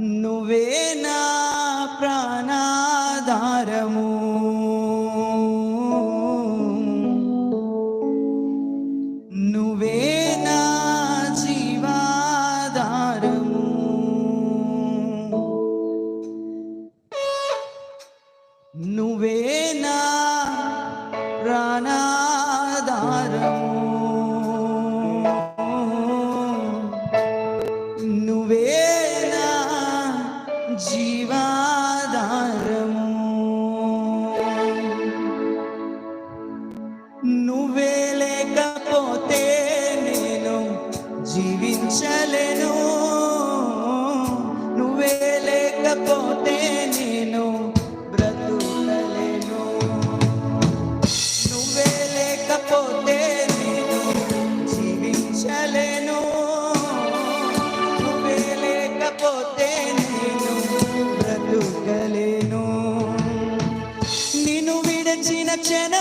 నువ్వే నా ప్రాణాధారము.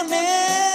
man.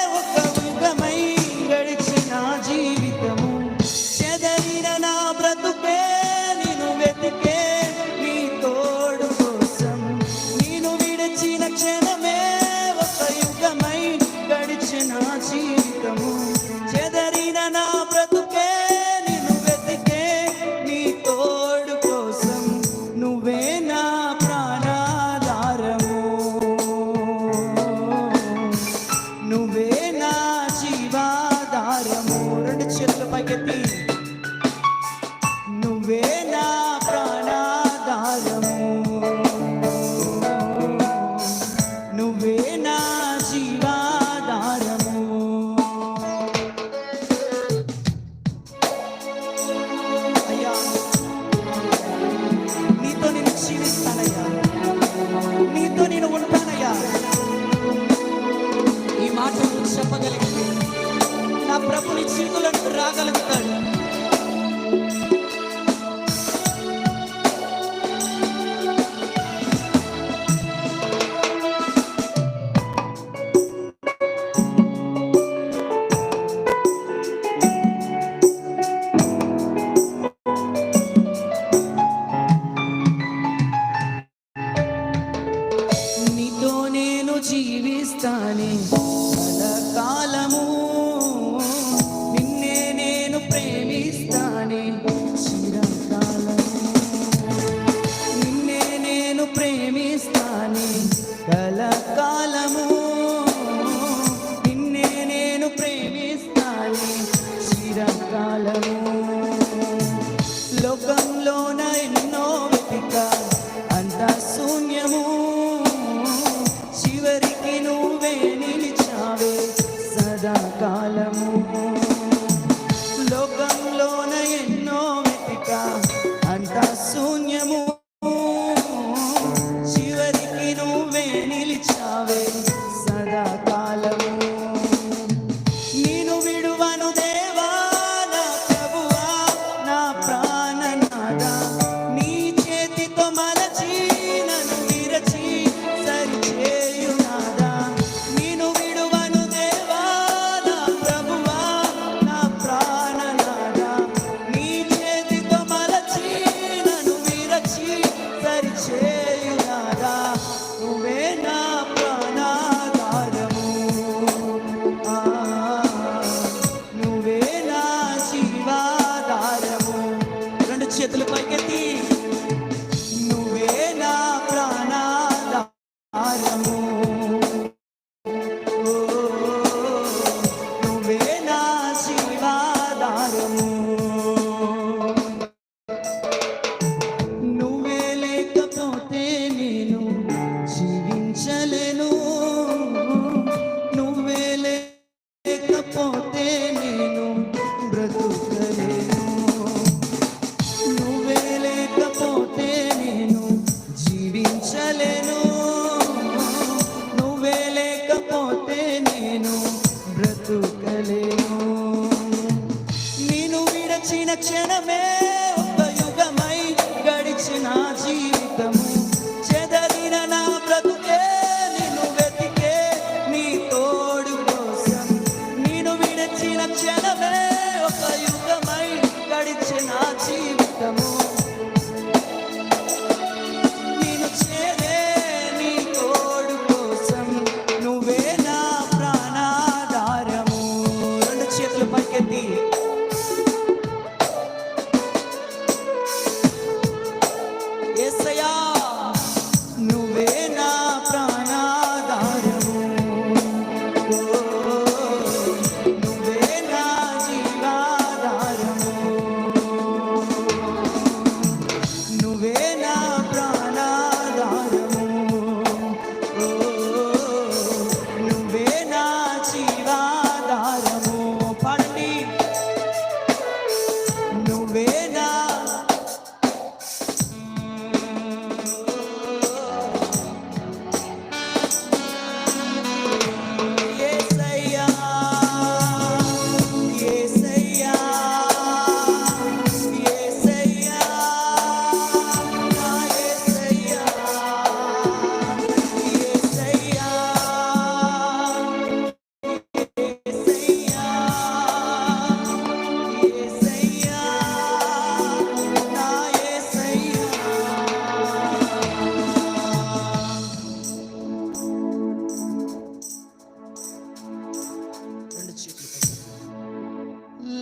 let it change. నేను జీవించలేను నేను విడచిన క్షణమే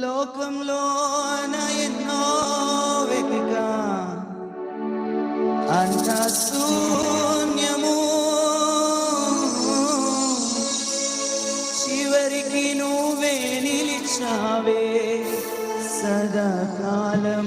లోకంలోన ఎన్నో వెతిక. అన్నశూన్యము చివరికి నువ్వే నిలిచావే సదాకాలం.